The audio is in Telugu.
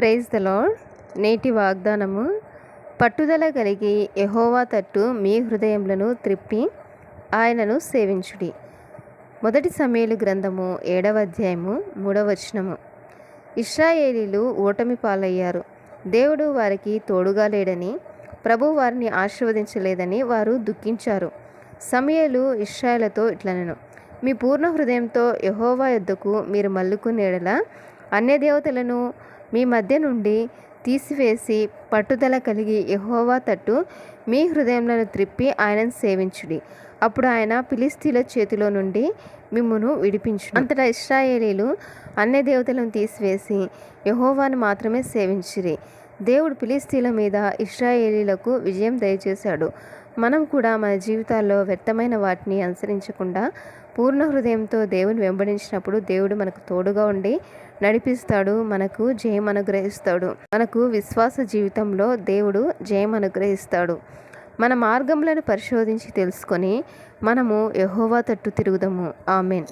ప్రైజ్ ద లాడ్ నేటి వాగ్దానము పట్టుదల కలిగి ఎహోవా తట్టు మీ హృదయములను త్రిప్పి ఆయనను సేవించుడి. మొదటి సమయలు గ్రంథము ఏడవ అధ్యాయము మూడవ వచనము. ఇస్రాయేలీలు ఓటమి పాలయ్యారు. దేవుడు వారికి తోడుగా లేడని ప్రభు వారిని ఆశీర్వదించలేదని వారు దుఃఖించారు. సమయలు ఇస్రాయేలతో ఇట్లనెను. మీ పూర్ణ హృదయంతో యహోవా యొద్దకు మీరు మల్లుకునేడలా అన్య దేవతలను మీ మధ్య నుండి తీసివేసి పట్టుదల కలిగి యహోవా తట్టు మీ హృదయములను త్రిప్పి ఆయనను సేవించుడి. అప్పుడు ఆయన పిలిస్తీల చేతిలో నుండి మిమ్మును విడిపించు అంతటా ఇస్రాయేలీలు అన్య దేవతలను తీసివేసి యహోవాను మాత్రమే సేవించిరి. దేవుడు ఫిలిస్తీన్ల మీద ఇస్రాయేలీలకు విజయం దయచేశాడు. మనం కూడా మన జీవితాల్లో వ్యర్థమైన వాటిని అనుసరించకుండా పూర్ణ హృదయంతో దేవుని వెంబడించినప్పుడు దేవుడు మనకు తోడుగా ఉండి నడిపిస్తాడు మనకు జయం అనుగ్రహిస్తాడు. మనకు విశ్వాస జీవితంలో దేవుడు జయం అనుగ్రహిస్తాడు. మన మార్గములను పరిశోధించి తెలుసుకొని మనము యహోవా తట్టు తిరుగుదాము. ఆమెన్.